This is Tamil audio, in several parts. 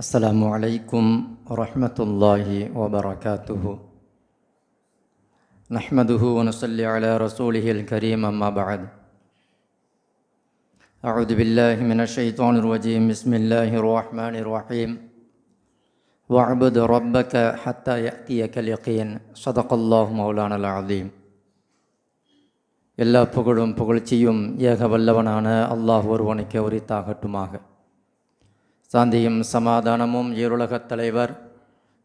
السلام عليكم ورحمة الله وبركاته نحمده ونصلي على رسوله الكريم أما بعد أعوذ بالله من الشيطان الرجيم بسم الله الرحمن الرحيم واعبد ربك حتى يأتيك اليقين صدق الله مولانا العظيم எல்லா புகழும் புகழ்ச்சியும் ஏக வல்லவனான அல்லாஹ் ஒருவனுக்கு உரித்தாகட்டுமாக சாந்தியும் சமாதானமும் ஈருலகத் தலைவர்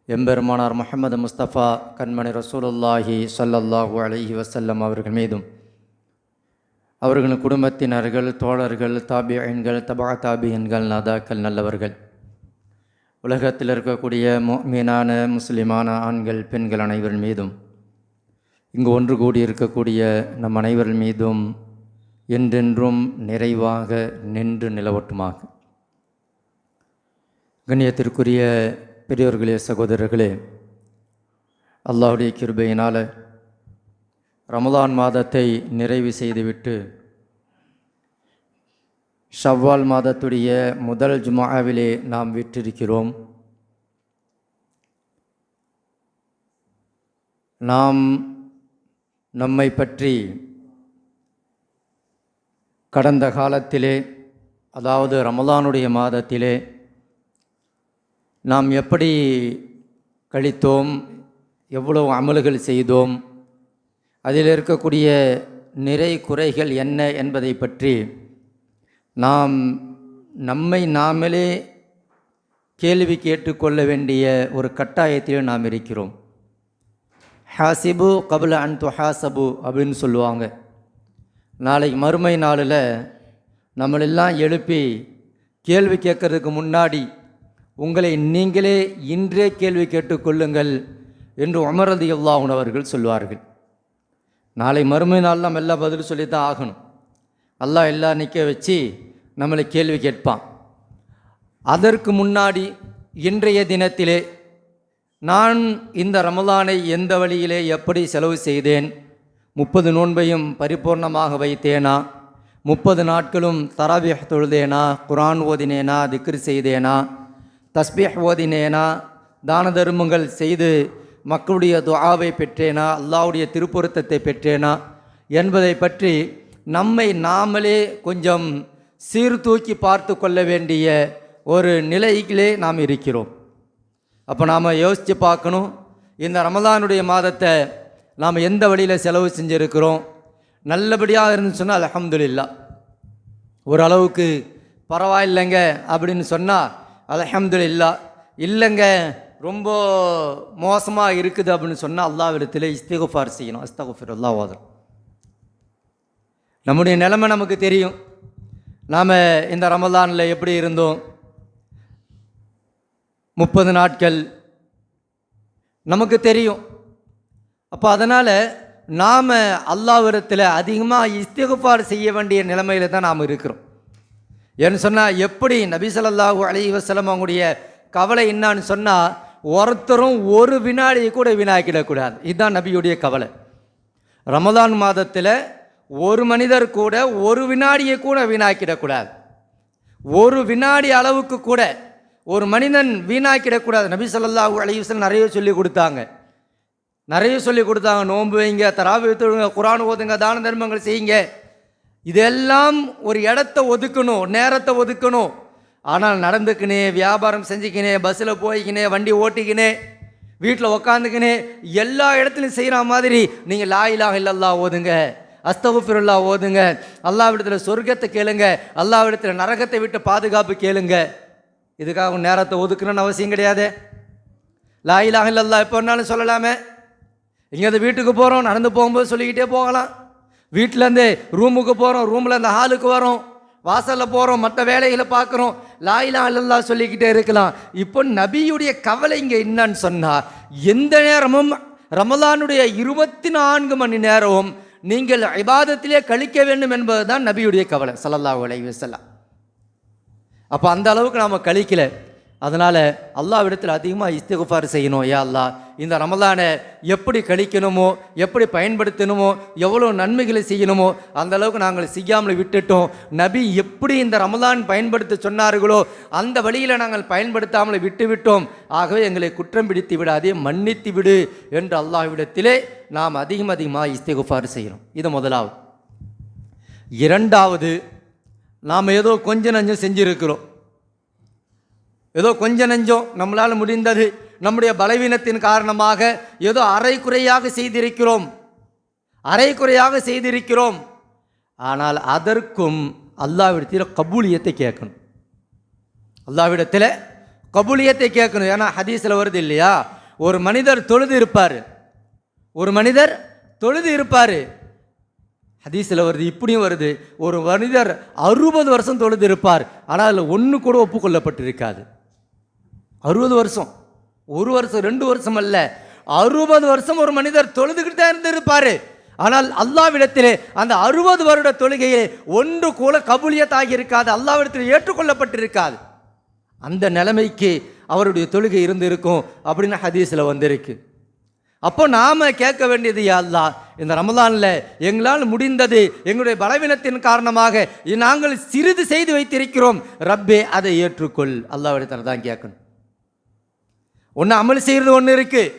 எம்பெருமானார் முஹம்மது முஸ்தபா கண்மணி ரசூலுல்லாஹி ஸல்லல்லாஹு அலஹி வசல்லம் அவர்கள் மீதும். அவர்களின் குடும்பத்தினர்கள் தோழர்கள் தாபியன்கள் தபா தாபியன்கள் நாதாக்கள் நல்லவர்கள். உலகத்தில் இருக்கக்கூடிய மீனான முஸ்லிமான ஆண்கள் பெண்கள் அனைவர் மீதும் இங்கு ஒன்று கூடி இருக்கக்கூடிய நம் அனைவர் மீதும் என்றென்றும் நிறைவாக நின்று நிலவட்டுமாக. கண்ணியத்திற்குரிய பெரியோர்களே சகோதரர்களே அல்லாஹுடைய கிருபையினால் ரமலான் மாதத்தை நிறைவு செய்துவிட்டு ஷவ்வால் மாதத்துடைய முதல் ஜுமாவிலே நாம் விற்றிருக்கிறோம் நாம் நம்மை பற்றி கடந்த காலத்திலே அதாவது ரமலானுடைய மாதத்திலே நாம் எப்படி கழித்தோம்? எவ்வளவு அமல்கள் செய்தோம்? அதில் இருக்கக்கூடிய நிறை குறைகள் என்ன என்பதை பற்றி நாம் நம்மை நாமளே கேள்வி கேட்டுக்கொள்ள வேண்டிய ஒரு கட்டாயத்தில் நாம் இருக்கிறோம். ஹாசிபு கபுல அன் துஹாசபு அப்படின்னு சொல்லுவாங்க. நாளைக்கு மறுமை நாளில் நம்மளெல்லாம் எழுப்பி கேள்வி கேட்கறதுக்கு முன்னாடி உங்களை நீங்களே இன்றே கேள்வி கேட்டுக்கொள்ளுங்கள் என்று உமரது அல்லாஹன் அவர்கள் சொல்வார்கள். நாளை மறுமை நாள் நம்ம எல்லாம் பதில் சொல்லி தான் ஆகணும். அல்லாஹ் எல்லாம் நிற்க வச்சு நம்மளை கேள்வி கேட்பான். அதற்கு முன்னாடி இன்றைய தினத்திலே நான் இந்த ரமலானை எந்த வழியிலே எப்படி செலவு செய்தேன் முப்பது நோன்பையும் பரிபூர்ணமாக வைத்தேனா முப்பது நாட்களும் தராபியக் தொழுதேனா குரான் ஓதினேனா திக்ரு செய்தேனா தஸ்பீஹ் ஓதினேனா தான தர்மங்கள் செய்து மக்களுடைய துஆவை பெற்றேனா அல்லாவுடைய திருப்பொருத்தத்தை பெற்றேனா என்பதை பற்றி நம்மை நாமளே கொஞ்சம் சீர்தூக்கி பார்த்து கொள்ள வேண்டிய ஒரு நிலையிலே நாம் இருக்கிறோம். அப்போ நாம் யோசித்து பார்க்கணும் இந்த ரமதானுடைய மாதத்தை நாம் எந்த வழியில் செலவு செஞ்சுருக்கிறோம்? நல்லபடியாக இருந்து சொன்னால் அலமதுல்லா ஓரளவுக்கு பரவாயில்லைங்க அப்படின்னு சொன்னால் அலஹம்துல்லா இல்லைங்க ரொம்ப மோசமாக இருக்குது அப்படின்னு சொன்னால் அல்லாவிடத்தில் இஸ்திகுஃபார் செய்யணும். அஸ்தகுஃபிர் அல்லா ஓதம் நம்முடைய நிலைமை நமக்கு தெரியும். நாம் இந்த ரமதானில் எப்படி இருந்தோம்? முப்பது நாட்கள். நமக்கு தெரியும். அப்போ அதனால் நாம் அல்லாவிடத்தில் அதிகமாக இஸ்திகுஃபார் செய்ய வேண்டிய நிலைமையில் தான் நாம் இருக்கிறோம். ஏன்னு சொன்னால் எப்படி நபிசல்லாஹு அலி வசலம் அவங்களுடைய கவலை என்னான்னு சொன்னால் ஒருத்தரும் ஒரு வினாடியை கூட வீணாக்கிடக்கூடாது. இதுதான் நபியுடைய கவலை. ரமதான் மாதத்தில் ஒரு மனிதர் கூட ஒரு வினாடியை கூட வீணாக்கிடக்கூடாது. ஒரு வினாடி அளவுக்கு கூட ஒரு மனிதன் வீணாக்கிடக்கூடாது. நபி சொல்லாஹூ அலையுசல் நிறைய சொல்லி கொடுத்தாங்க. நிறைய சொல்லி கொடுத்தாங்க. நோன்பு வைங்க தராவி தொழுங்க குரான் ஓதுங்க தான தர்மங்கள் செய்யுங்க. இதெல்லாம் ஒரு இடத்த ஒதுக்கணும் நேரத்தை ஒதுக்கணும். ஆனால் நடந்துக்கினே வியாபாரம் செஞ்சுக்கினே பஸ்ஸில் போய்க்கினே வண்டி ஓட்டிக்கினே வீட்டில் உக்காந்துக்கினே எல்லா இடத்துலையும் செய்கிற மாதிரி நீங்கள் லாயிலாக இல்லல்லா ஓதுங்க. அஸ்தகுஃபிருல்லா ஓதுங்க. அல்லாவிடத்தில் சொர்க்கத்தை கேளுங்க. அல்லாவிடத்தில் நரகத்தை விட்டு பாதுகாப்பு கேளுங்க. இதுக்காக நேரத்தை ஒதுக்கணும்னு அவசியம் கிடையாது. லாயிலாக இல்லல்லா எப்போ வேணாலும் சொல்லலாமே. எங்கேயாவது வீட்டுக்கு போகிறோம் நடந்து போகும்போது சொல்லிக்கிட்டே போகலாம். வீட்டிலேருந்து ரூமுக்கு போகிறோம் ரூமில் அந்த ஹாலுக்கு வரோம் வாசலில் போகிறோம் மற்ற வேலைகளை பார்க்குறோம் லாயிலா அல்லல்லா சொல்லிக்கிட்டே இருக்கலாம். இப்போ நபியுடைய கவலை இங்கே என்னன்னு சொன்னால் எந்த நேரமும் ரமலானுடைய இருபத்தி நான்கு மணி நேரமும் நீங்கள் இபாதத்திலே கழிக்க வேண்டும் என்பது தான் நபியுடைய கவலை சல்லல்லாஹு அலைஹி வஸல்லம். அப்போ அந்த அளவுக்கு நாம் கழிக்கலை. அதனால் அல்லாவிடத்தில் அதிகமாக இஸ்திகுஃபார் செய்யணும் ஏ அல்லாஹ். இந்த ரமலானை எப்படி கழிக்கணுமோ எப்படி பயன்படுத்தணுமோ எவ்வளோ நன்மைகளை செய்யணுமோ அந்த அளவுக்கு நாங்கள் செய்யாமல் விட்டுட்டோம். நபி எப்படி இந்த ரமலான் பயன்படுத்த சொன்னார்களோ அந்த வழியில் நாங்கள் பயன்படுத்தாமல் விட்டுவிட்டோம். ஆகவே எங்களை குற்றம் பிடித்து விடாதே மன்னித்து விடு என்று அல்லாஹ்விடத்திலே நாம் அதிகம் அதிகமாக இஸ்திகுஃபார் செய்யணும். இது முதலாவது. இரண்டாவது நாம் ஏதோ கொஞ்சம் நஞ்சம் செஞ்சுருக்கிறோம். ஏதோ கொஞ்ச நஞ்சம் நம்மளால் முடிந்தது. நம்முடைய பலவீனத்தின் காரணமாக ஏதோ அரைக்குறையாக செய்திருக்கிறோம். அரைக்குறையாக செய்திருக்கிறோம். ஆனால் அதற்கும் அல்லாவிடத்தில் கபூலியத்தை கேட்கணும். அல்லாவிடத்தில் கபூலியத்தை கேட்கணும். ஏன்னா ஹதீஸில் வருது இல்லையா? ஒரு மனிதர் தொழுது இருப்பார். ஒரு மனிதர் தொழுது இருப்பார். ஹதீஸில் வருது இப்படியும் வருது. ஒரு மனிதர் அறுபது வருஷம் தொழுது இருப்பார். ஆனால் அதில் ஒன்று கூட ஒப்புக்கொள்ளப்பட்டிருக்காது. அறுபது வருஷம். ஒரு வருஷம் ரெண்டு வருஷம் அல்ல. அறுபது வருஷம் ஒரு மனிதர் தொழுதுகிட்டு தான் இருந்திருப்பார். ஆனால் அல்லாவிடத்திலே அந்த அறுபது வருட தொழுகையிலே ஒன்று கூட கபூலியத்தாகி இருக்காது அல்லாவிடத்தில் ஏற்றுக்கொள்ளப்பட்டிருக்காது. அந்த நிலைமைக்கு அவருடைய தொழுகை இருந்து இருக்கும் அப்படின்னு ஹதீஸில் வந்திருக்கு. அப்போ நாம் கேட்க வேண்டியது அல்லா அல்லாஹ் இந்த ரமலானில் எங்களால் முடிந்தது எங்களுடைய பலவீனத்தின் காரணமாக நாங்கள் சிறிது செய்து வைத்திருக்கிறோம். ரப்பே அதை ஏற்றுக்கொள். அல்லாவிடத்தில் தான் கேட்கணும். ஒன்று அமல் செய்கிறது ஒன்று இருக்குது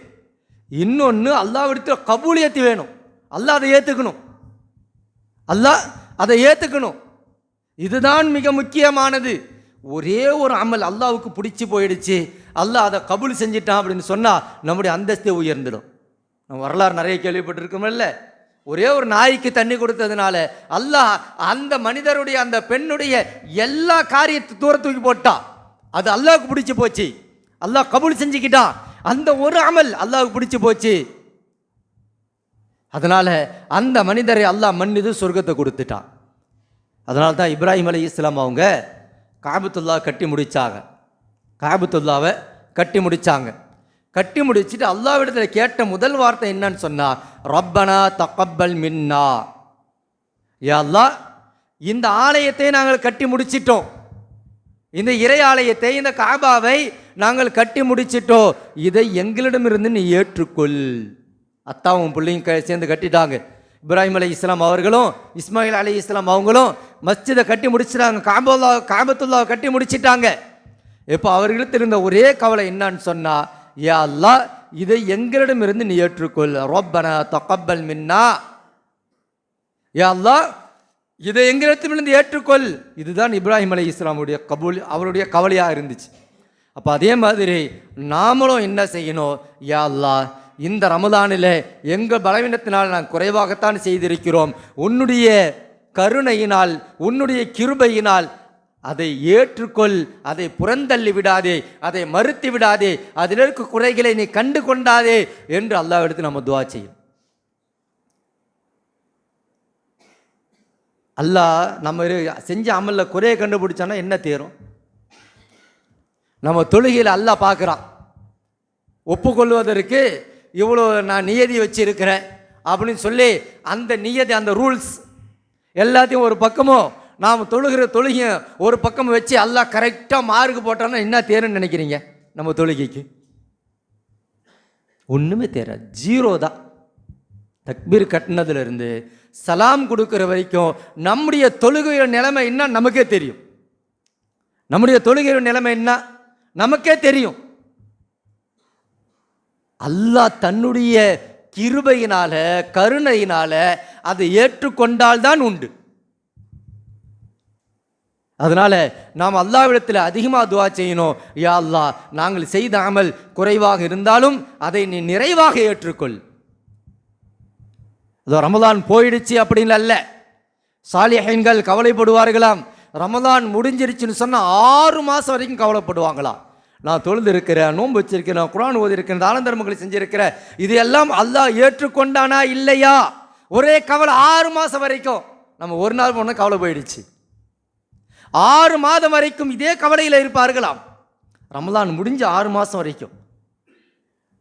இன்னொன்று அல்லாவிடத்தில் ஏற்றி வேணும். அல்லாஹ் அதை ஏற்றுக்கணும் அல்லாஹ் அதை ஏற்றுக்கணும் இதுதான் மிக முக்கியமானது. ஒரே ஒரு அமல் அல்லாவுக்கு பிடிச்சி போயிடுச்சு. அல்லாஹ் அதை கபூல் செஞ்சிட்டான் அப்படின்னு சொன்னால் நம்முடைய அந்தஸ்தே உயர்ந்துடும். நம்ம வரலாறு நிறைய கேள்விப்பட்டிருக்கோம்ல ஒரே ஒரு நாய்க்கு தண்ணி கொடுத்ததுனால அல்லாஹ் அந்த மனிதருடைய அந்த பெண்ணுடைய எல்லா காரியத்தை தூர தூக்கி போட்டான். அது அல்லாவுக்கு பிடிச்சி போச்சு. அல்லாஹ் கபூல் செஞ்சுக்கிட்டான் அந்த ஒரு அமல் அல்லாவுக்கு பிடிச்சி போச்சு. அதனால் அந்த மனிதரை அல்லாஹ் மன்னிது சொர்க்கத்தை கொடுத்துட்டான். அதனால தான் இப்ராஹிம் அலி இஸ்லாம் அவங்க காபத்துல்லா கட்டி முடித்தாங்க காபத்துல்லாவை கட்டி முடித்தாங்க கட்டி முடிச்சுட்டு அல்லாவிடத்தில் கேட்ட முதல் வார்த்தை என்னன்னு சொன்னார் ரப்பனா தக்கப்பல் மின்னா. யா இந்த ஆலயத்தை நாங்கள் கட்டி முடிச்சிட்டோம். இந்த இறை ஆலயத்தை இந்த காபாவை நாங்கள் கட்டி முடிச்சிட்டோம் இதை எங்களிடமிருந்து நீ ஏற்றுக்கொள். அத்தாவும் பிள்ளையும் க சேர்ந்து கட்டிட்டாங்க. இப்ராஹிம் அலி இஸ்லாம் அவர்களும் இஸ்மாயில் அலி இஸ்லாம் அவங்களும் மஸ்ஜிதை கட்டி முடிச்சிட்டாங்க. காபத்துல்லா காபத்துல்லாவை கட்டி முடிச்சிட்டாங்க. இப்போ அவர்களுக்கு இருந்த ஒரே கவலை என்னன்னு சொன்னால் ஏ அல்லா இதை எங்களிடமிருந்து நீ ஏற்றுக்கொள். ரொப்பன தொக்கப்பல் மின்னா. யா அல்லா இதை எங்களிடத்திலிருந்து ஏற்றுக்கொள். இதுதான் இப்ராஹிம் அலி இஸ்லாமுடைய கபூல் அவருடைய கவலையாக இருந்துச்சு. அப்போ அதே மாதிரி நாமளும் என்ன செய்யணும்? யா அல்லா இந்த ரமதானில் எங்கள் பலவீனத்தினால் நான் குறைவாகத்தான் செய்திருக்கிறோம். உன்னுடைய கருணையினால் உன்னுடைய கிருபையினால் அதை ஏற்றுக்கொள் அதை புறந்தள்ளி விடாதே அதை மறுத்து விடாதே அதில் இருக்க குறைகளை நீ கண்டு கொண்டாதே என்று அல்லாவிடத்தில் நம்ம துவா செய்யும். அல்லாஹ் நம்ம செஞ்ச அமலில் குறையை கண்டுபிடிச்சானா என்ன தேரும்? நம்ம தொழுகையில் அல்ல பார்க்குறான் ஒப்புக்கொள்வதற்கு இவ்வளோ நான் நியதி வச்சுருக்கிறேன் அப்படின்னு சொல்லி அந்த நியதி அந்த ரூல்ஸ் எல்லாத்தையும் ஒரு பக்கமும் நாம் தொழுகிற தொழுகையும் ஒரு பக்கம் வச்சு அல்லாஹ் கரெக்டாக மார்க் போட்டோன்னா என்ன தேருன்னு நினைக்கிறீங்க நம்ம தொழுகைக்கு? ஒன்றுமே தேர ஜீரோ தான். தக்பீர் கட்டினதுலேருந்து சலாம் கொடுக்குற வரைக்கும் நம்முடைய தொழுகையோட நிலைமை என்ன? நமக்கே தெரியும். நம்முடைய தொழுகையோட நிலைமை என்ன? நமக்கே தெரியும். அல்லாஹ் தன்னுடைய கிருபையினால கருணையினால அதை ஏற்றுக்கொண்டால்தான் உண்டு. அதனால நாம் அல்லாவிடத்தில் அதிகமாக துவா செய்யணும். யா அல்லா நாங்கள் செய்த அமல் குறைவாக இருந்தாலும் அதை நீ நிறைவாக ஏற்றுக்கொள். இதோ ரமதான் போயிடுச்சு அப்படின்னு அல்ல. சாலிஹைன்கள் கவலைப்படுவார்களாம். ரமதான் முடிஞ்சிருச்சுன்னு சொன்னால் ஆறு மாதம் வரைக்கும் கவலைப்படுவாங்களாம். நான் தொழுந்திருக்கிறேன் நோன்பு வச்சிருக்கிறேன் குரான் ஓதிருக்கிறேன் தான தர்மங்களை செஞ்சிருக்கிறேன் இது எல்லாம் அல்லாஹ் ஏற்றுக்கொண்டானா இல்லையா? ஒரே கவலை ஆறு மாதம் வரைக்கும். நம்ம ஒரு நாள் போனால் கவலை போயிடுச்சு. ஆறு மாதம் வரைக்கும் இதே கவலையில் இருப்பார்களாம். ரமலான் முடிஞ்ச ஆறு மாதம் வரைக்கும்.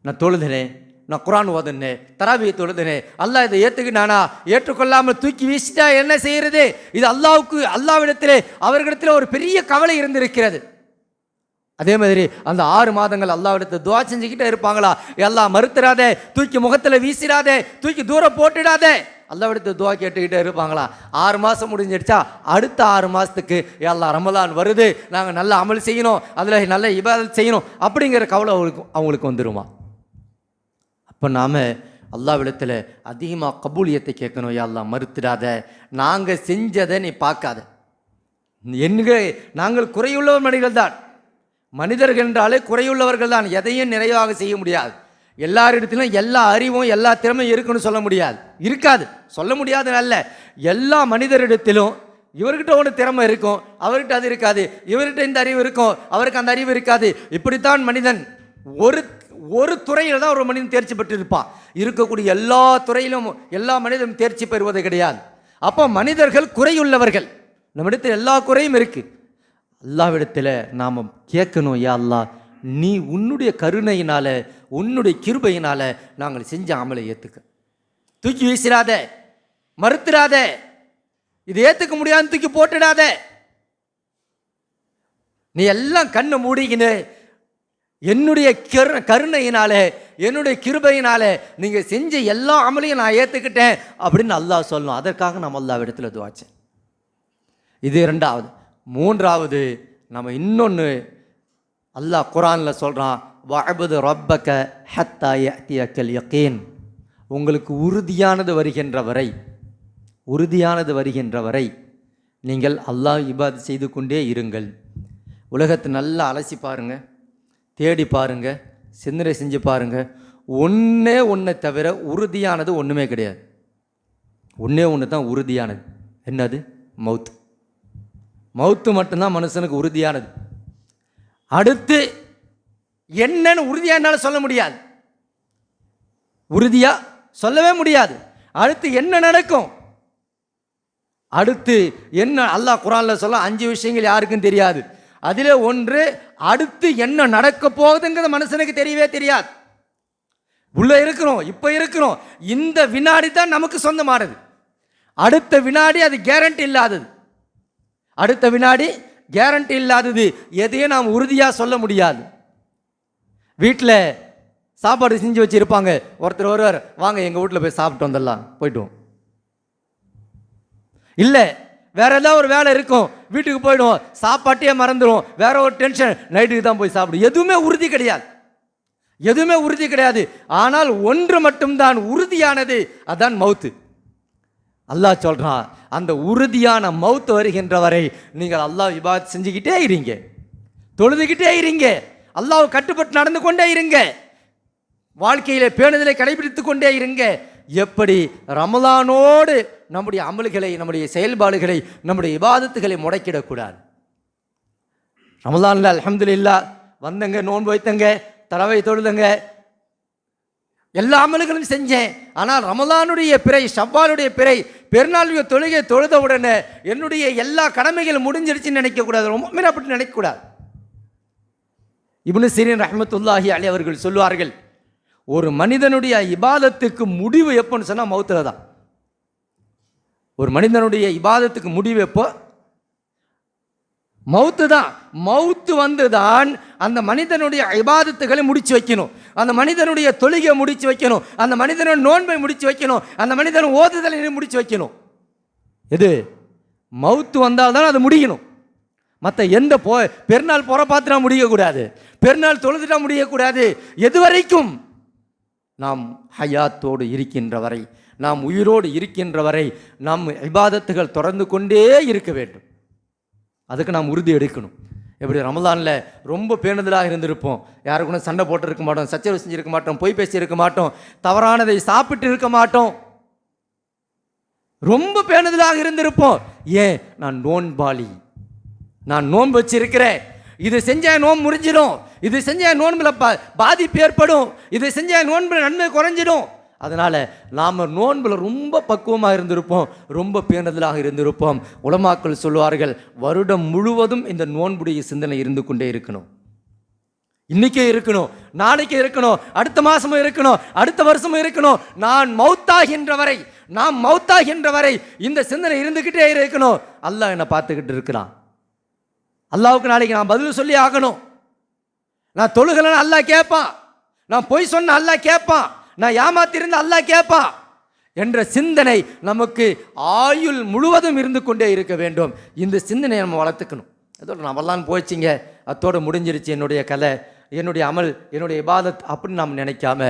நான் தொழுதுனேன் நான் குரான் ஓதுனே தராபியை தொழுதினே அல்லாஹ் இதை ஏற்றுக்கினானா ஏற்றுக்கொள்ளாமல் தூக்கி வீசிட்டா என்ன செய்கிறது இது அல்லாவுக்கு அல்லாவிடத்திலே அவர்களிடத்தில் ஒரு பெரிய கவலை இருந்திருக்கிறது. அதே மாதிரி அந்த ஆறு மாதங்கள் அல்லாவிடத்து துவா செஞ்சுக்கிட்டே இருப்பாங்களா? எல்லாம் மறுத்துறாதே தூக்கி முகத்தில் வீசிடாதே தூக்கி தூரம் போட்டுடாதே. அல்லாவிடத்து துவா கேட்டுக்கிட்டே இருப்பாங்களா? ஆறு மாதம் முடிஞ்சிடுச்சா? அடுத்த ஆறு மாதத்துக்கு எல்லாம் ரமலான் வருது நாங்கள் நல்ல அமல் செய்யணும் அதில் நல்ல இபாதல் செய்யணும் அப்படிங்கிற கவலை அவங்களுக்கு அவங்களுக்கு வந்துடுமா அப்போ நாம் அல்லாவிடத்தில் அதிகமாக கபூலியத்தை கேட்கணும் எல்லாம் மறுத்துடாத. நாங்கள் செஞ்சதை நீ பார்க்காத. என்கிற நாங்கள் குறையுள்ள மனிதர்கள் தான். மனிதர்கள் என்றாலே குறையுள்ளவர்கள் தான் எதையும் நிறைவாக செய்ய முடியாது. எல்லாரிடத்திலும் எல்லா அறிவும் எல்லா திறமையும் இருக்குன்னு சொல்ல முடியாது. இருக்காது. சொல்ல முடியாது அல்ல. எல்லா மனிதரிடத்திலும் இவர்கிட்ட ஒன்று திறமை இருக்கும். அவர்கிட்ட அது இருக்காது. இவர்கிட்ட இந்த அறிவு இருக்கும். அவருக்கு அந்த அறிவு இருக்காது. இப்படித்தான் மனிதன் ஒரு ஒரு துறையில் தான் ஒரு மனிதன் தேர்ச்சி பெற்றிருப்பான். இருக்கக்கூடிய எல்லா துறையிலும் எல்லா மனிதனும் தேர்ச்சி பெறுவது கிடையாது. அப்போ மனிதர்கள் குறையுள்ளவர்கள். நம்மிடத்தில் எல்லா குறையும் இருக்குது அல்லாவிடத்தில் நாம் கேட்கணும் யா அல்லாஹ் நீ உன்னுடைய கருணையினால உன்னுடைய கிருபையினால நாங்கள் செஞ்ச அமலை ஏற்றுக்க தூக்கி வீசிடாத மறுத்துடாத இது ஏற்றுக்க முடியாதுன்னு தூக்கி போட்டுடாத. நீ எல்லாம் கண்ணை மூடிக்கின்னு என்னுடைய கரு கருணையினாலே என்னுடைய கிருபையினால நீங்கள் செஞ்ச எல்லா அமலையும் நான் ஏற்றுக்கிட்டேன் அப்படின்னு அல்லாஹ் சொல்லணும். அதற்காக நம்ம அல்லாஹ் இடத்துல துவாச்சேன் இது இரண்டாவது. மூன்றாவது நம்ம இன்னொன்று அல்லாஹ் குரானில் சொல்கிறான் வஅபுது ரப்பக ஹத்தா யஅதியக்கல் யகீன். உங்களுக்கு உறுதியானது வருகின்ற வரை உறுதியானது வருகின்ற வரை நீங்கள் அல்லாஹ் இபாத் செய்து கொண்டே இருங்கள். உலகத்தை நல்லா அலசி பாருங்கள் தேடி பாருங்கள் சிந்தனை செஞ்சு பாருங்கள் ஒன்றே ஒன்றை தவிர உறுதியானது ஒன்றுமே கிடையாது. ஒன்றே ஒன்று தான் உறுதியானது. என்னது? மவுத். மவுத்து மட்டும்தான் மனுஷனுக்கு உறுதியானது. அடுத்து என்னன்னு உறுதியாக என்னால் சொல்ல முடியாது. உறுதியாக சொல்லவே முடியாது. அடுத்து என்ன நடக்கும்? அடுத்து என்ன அல்லாஹ் குரானில் சொல்ல அஞ்சு விஷயங்கள் யாருக்கும் தெரியாது. அதில் ஒன்று அடுத்து என்ன நடக்க போகுதுங்கிறது மனுஷனுக்கு தெரியவே தெரியாது. உள்ளே இருக்கிறோம் இப்போ இருக்கிறோம். இந்த வினாடி தான் நமக்கு சொந்தமானது. அடுத்த வினாடி அது கேரண்டி இல்லாதது. அடுத்த வினாடி கேரண்டி இல்லாதது எதையும் நாம் உறுதியாக சொல்ல முடியாது. வீட்டில் சாப்பாடு செஞ்சு வச்சுருப்பாங்க. ஒருத்தர் ஒருவர் வாங்க எங்கள் வீட்டில் போய் சாப்பிட்டு வந்துடலாம். போயிட்டுவோம் இல்லை வேற ஏதாவது ஒரு வேலை இருக்கும். வீட்டுக்கு போயிடுவோம். சாப்பாட்டையே மறந்துடும் வேற ஒரு டென்ஷன் நைட்டுக்கு தான் போய் சாப்பிடும் எதுவுமே உறுதி கிடையாது. எதுவுமே உறுதி கிடையாது. ஆனால் ஒன்று மட்டும்தான் உறுதியானது. அதான் மவுத்து. அல்லாஹ் சொல்கிறான் அந்த உறுதியான மவுத்து வருகின்ற வரை நீங்கள் அல்லாஹ் இபாத் செஞ்சுக்கிட்டே இருங்க. தொழுதுகிட்டே இருங்க. அல்லாஹ் கட்டுப்பட்டு நடந்து கொண்டே இருங்க. வாழ்க்கையிலே பேணுதலை கடைபிடித்து கொண்டே இருங்க. எப்படி? ரமலானோடு நம்முடைய அமல்களை நம்முடைய செயல்பாடுகளை நம்முடைய விவாதத்துகளை முடக்கிடக்கூடாது. ரமலான்ல அலமதுல்லா வந்தங்க நோன்பு வைத்தங்க தலவை தொழுதங்க எல்லா அமல்களும் செஞ்சேன். ஆனால் ரமலானுடைய பிறை ஷவ்வாலுடைய பிறை பெருநாளுடைய தொழுகை தொழுத உடனே என்னுடைய எல்லா கடமைகளும் முடிஞ்சிருச்சுன்னு நினைக்கக்கூடாது. ரொம்ப அப்படி நினைக்கக்கூடாது. இப்னு சீரின் ரஹமத்துல்லாஹி அலி அவர்கள் சொல்லுவார்கள் ஒரு மனிதனுடைய இபாதத்துக்கு முடிவு எப்போன்னு சொன்னால் மௌத்தில் தான். ஒரு மனிதனுடைய இபாதத்துக்கு முடிவு எப்போ? மவுத்து தான். மவுத்து வந்து தான் அந்த மனிதனுடைய இபாதத்துகளை முடிச்சு வைக்கணும். அந்த மனிதனுடைய தொழுகை முடிச்சு வைக்கணும். அந்த மனிதனுடைய நோன்பை முடிச்சு வைக்கணும். அந்த மனிதன் ஓதுதலை முடிச்சு வைக்கணும். எது? மவுத்து வந்தால் தான் அது முடியணும். மற்ற எந்த போ பெருநாள் புற பார்த்துட்டா முடியக்கூடாது. பெருநாள் தொழுதுட்டா முடியக்கூடாது. எது வரைக்கும் நாம் ஹயாத்தோடு இருக்கின்ற வரை நாம் உயிரோடு இருக்கின்ற வரை நம் இபாதத்துகள் தொடர்ந்து கொண்டே இருக்க வேண்டும். அதுக்கு நாம் உறுதி எடுக்கணும். எப்படி ரமலானில் ரொம்ப பேணுதலாக இருந்திருப்போம். யாருக்குள்ள சண்டை போட்டு இருக்க மாட்டோம் சச்சரவு செஞ்சிருக்க மாட்டோம் பொய் பேசியிருக்க மாட்டோம் தவறானதை சாப்பிட்டு இருக்க மாட்டோம். ரொம்ப பேணுதலாக இருந்திருப்போம். ஏன்? நான் நோன்பாளி. நான் நோன்பு வச்சிருக்கிறேன். இது செஞ்ச நோன்பு முடிஞ்சிடும் இது செஞ்ச நோன்பில் பா பாதிப்பு ஏற்படும். இது செஞ்ச நோன்பில் நன்மை குறைஞ்சிடும். அதனால் நாம் நோன்பில் ரொம்ப பக்குவமாக இருந்திருப்போம் ரொம்ப பேணுதலாக இருந்திருப்போம். உலமாக்கள் சொல்லுவார்கள் வருடம் முழுவதும் இந்த நோன்புடைய சிந்தனை இருந்து கொண்டே இருக்கணும். இன்னைக்கே இருக்கணும் நாளைக்கே இருக்கணும் அடுத்த மாசமும் இருக்கணும் அடுத்த வருஷமும் இருக்கணும். நான் மௌத்தாகின்ற வரை நான் மௌத்தாகின்ற வரை இந்த சிந்தனை இருந்துக்கிட்டே இருக்கணும். அல்லாஹ் என்னை பார்த்துக்கிட்டு இருக்கிறான். அல்லாவுக்கு நாளைக்கு நான் பதில் சொல்லி ஆகணும். நான் தொழுகலன்னு அல்லாஹ் கேட்பான். நான் பொய் சொன்ன அல்லாஹ் கேட்பான். நான் ஏமாத்திருந்த அல்லாஹ் கேட்பான் என்ற சிந்தனை நமக்கு ஆயுள் முழுவதும் இருந்து கொண்டே இருக்க வேண்டும். இந்த சிந்தனையை நம்ம வளர்த்துக்கணும். அதோட நம்மளாம் போச்சுங்க. அத்தோடு முடிஞ்சிருச்சு என்னுடைய கலை. என்னுடைய அமல் என்னுடைய இபாதத் அப்படின்னு நாம் நினைக்காம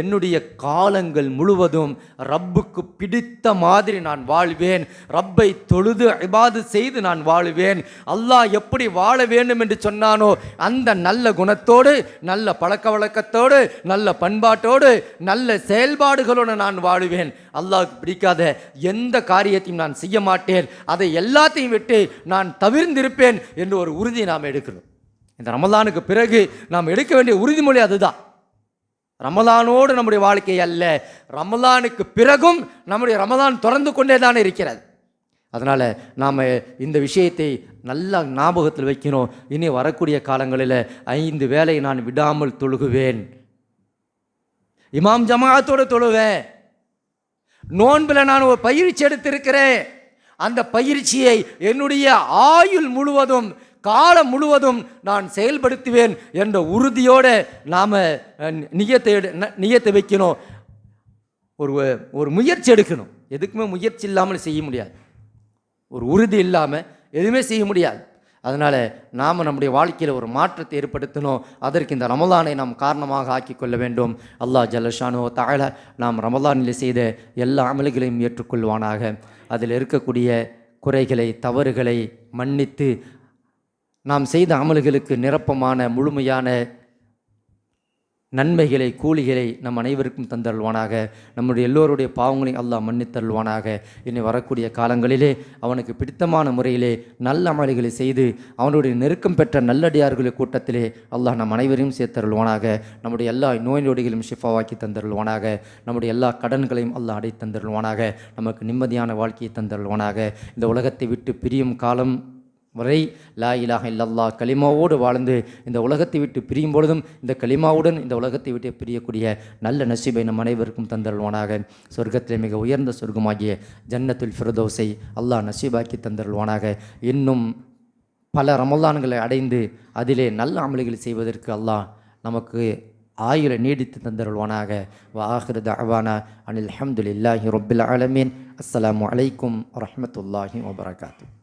என்னுடைய காலங்கள் முழுவதும் ரப்புக்கு பிடித்த மாதிரி நான் வாழ்வேன். ரப்பை தொழுது இபாது செய்து நான் வாழுவேன். அல்லாஹ் எப்படி வாழ வேண்டும் என்று சொன்னானோ அந்த நல்ல குணத்தோடு நல்ல பழக்க வழக்கத்தோடு நல்ல பண்பாட்டோடு நல்ல செயல்பாடுகளோடு நான் வாழுவேன். அல்லாஹ் பிடிக்காத எந்த காரியத்தையும் நான் செய்ய மாட்டேன். அதை எல்லாத்தையும் விட்டு நான் தவிர்ந்திருப்பேன் என்று ஒரு உறுதியை நாம் எடுக்கணும் இந்த ரமலானுக்கு பிறகு நாம் எடுக்க வேண்டிய உறுதிமொழி அதுதான். ரமலானோடு நம்முடைய வாழ்க்கை அல்ல ரமலானுக்கு பிறகும் நம்முடைய ரமலான் தொடர்ந்து கொண்டே தானே இருக்கிறது. அதனால் நாம் இந்த விஷயத்தை நல்லா ஞாபகத்தில் வைக்கணும். இனி வரக்கூடிய காலங்களில் ஐந்து வேலையை நான் விடாமல் தொழுகுவேன். இமாம் ஜமாத்தோடு தொழுவேன். நோன்பில் நான் ஒரு பயிற்சி எடுத்திருக்கிறேன். அந்த பயிற்சியை என்னுடைய ஆயுள் முழுவதும் காலம் முழுவதும் நான் செயல்படுத்துவேன் என்ற உறுதியோடு நாம் நியத்தை எடு ந- நியத்தை வைக்கணும். ஒரு ஒரு முயற்சி எடுக்கணும். எதுக்குமே முயற்சி இல்லாமல் செய்ய முடியாது. ஒரு உறுதி இல்லாமல் எதுவுமே செய்ய முடியாது. அதனால் நாம் நம்முடைய வாழ்க்கையில் ஒரு மாற்றத்தை ஏற்படுத்தணும். அதற்கு இந்த ரமலானை நாம் காரணமாக ஆக்கி கொள்ள வேண்டும். அல்லாஹ் ஜலஷானோ தாழ நாம் ரமலானில் செய்த எல்லா அமல்களையும் ஏற்றுக்கொள்வானாக. அதில் இருக்கக்கூடிய குறைகளை தவறுகளை மன்னித்து நாம் செய்த அமல்களுக்கு நிரப்பமான முழுமையான நன்மைகளை கூலிகளை நம் அனைவருக்கும் தந்தருள்வானாக. நம்முடைய எல்லோருடைய பாவங்களையும் அல்லாஹ் மன்னித்தருள்வானாக. இனி வரக்கூடிய காலங்களிலே அவனுக்கு பிடித்தமான முறையிலே நல்ல அமல்களை செய்து அவனுடைய நெருக்கம் பெற்ற நல்லடியார்களுடைய கூட்டத்திலே அல்லாஹ் நம் அனைவரையும் சேர்த்தருள்வானாக. நம்முடைய எல்லா நோய் நொடிகளையும் ஷிஃபாவாக்கி தந்தருள்வானாக. நம்முடைய எல்லா கடன்களையும் அல்லாஹ் அடை தந்தருள்வானாக. நமக்கு நிம்மதியான வாழ்க்கையை தந்தருள்வானாக. இந்த உலகத்தை விட்டு பிரியும் காலம் வரை லா இலாக இல்லல்லா கலிமாவோடு வாழ்ந்து இந்த உலகத்தை விட்டு பிரியும் பொழுதும் இந்த கலிமாவுடன் இந்த உலகத்தை விட்டு பிரியக்கூடிய நல்ல நசீபை நம் அனைவருக்கும் தந்தருள்வானாக. சொர்க்கத்திலே மிக உயர்ந்த சொர்க்கமாகிய ஜன்னத்துல் ஃபிரதோஸை அல்லாஹ் நசீபாக்கி தந்தருள்வானாக. இன்னும் பல ரமலான்களை அடைந்து அதிலே நல்ல அமல்களை செய்வதற்கு அல்லாஹ் நமக்கு ஆயுளை நீடித்து தந்தருள்வானாக. வாஹிரு தஅவானா அனில் அஹமதுல்லாஹி ரொபில் ஆலமீன். அஸ்ஸலாமு அலைக்கும் வரமத்துல்லாஹி வபரகாத்தூ.